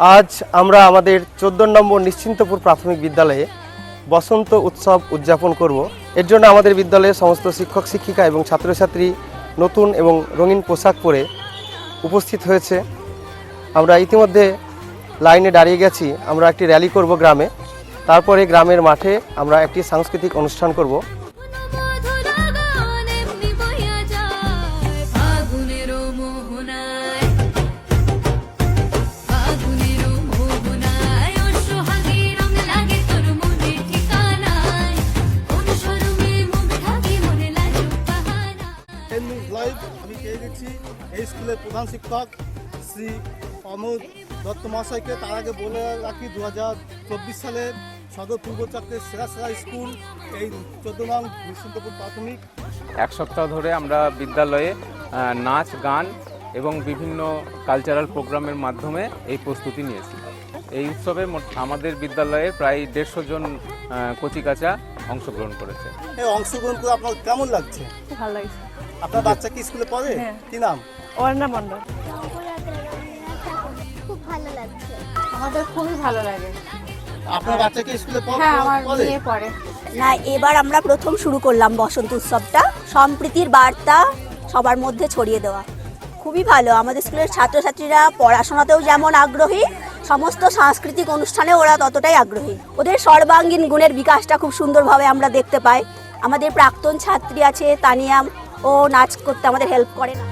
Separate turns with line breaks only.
আজ আমরা আমাদের চোদ্দ নম্বর নিশ্চিন্তপুর প্রাথমিক বিদ্যালয়ে বসন্ত উৎসব উদযাপন করব। এর জন্য আমাদের বিদ্যালয়ে সমস্ত শিক্ষক, শিক্ষিকা এবং ছাত্রছাত্রী নতুন এবং রঙিন পোশাক পরে উপস্থিত হয়েছে। আমরা ইতিমধ্যে লাইনে দাঁড়িয়ে গেছি। আমরা একটি র্যালি করব গ্রামে। তারপরে গ্রামের মাঠে আমরা একটি সাংস্কৃতিক অনুষ্ঠান করব।
টেন আমি পেয়ে গেছি এই স্কুলের প্রধান শিক্ষক শ্রী অমর দত্ত মহাশয়কে তার আগে বলে রাখি দু হাজার চব্বিশ সালের সদর পূর্ব চক্রের সেরা সেরা স্কুল এই চোদ্দ নং নিশ্চিন্তপুর প্রাথমিক।
এক সপ্তাহ ধরে আমরা বিদ্যালয়ে নাচ গান এবং বিভিন্ন কালচারাল প্রোগ্রামের মাধ্যমে এই প্রস্তুতি নিয়েছি। এই উৎসবে আমাদের বিদ্যালয়ে প্রায় দেড়শো জন কচিকাচা অংশগ্রহণ করেছে।
এই অংশগ্রহণ করে আপনার কেমন লাগছে?
ভালো লাগছে।
আপনার বাচ্চা কি স্কুলে পড়ে?
হ্যাঁ।
কি নাম?
অর্ণা মণ্ডল।
খুব ভালো লাগছে
আমাদের খুবই ভালো লাগে।
আপনার বাচ্চা কি স্কুলে পড়ে?
হ্যাঁ আমার মেয়ে পড়ে।
না এবার আমরা প্রথম শুরু করলাম বসন্ত উৎসবটা। সম্প্রীতির বার্তা সবার মধ্যে ছড়িয়ে দেওয়া। খুবই ভালো। আমাদের স্কুলের ছাত্রছাত্রীরা পড়াশোনাতেও যেমন আগ্রহী সমস্ত সাংস্কৃতিক অনুষ্ঠানে ওরা ততটাই আগ্রহী। ওদের সর্বাঙ্গীন গুণের বিকাশটা খুব সুন্দরভাবে আমরা দেখতে পাই। আমাদের প্রাক্তন ছাত্রী আছে তানিয়াম ও নাচ করতে আমাদের হেল্প করে না।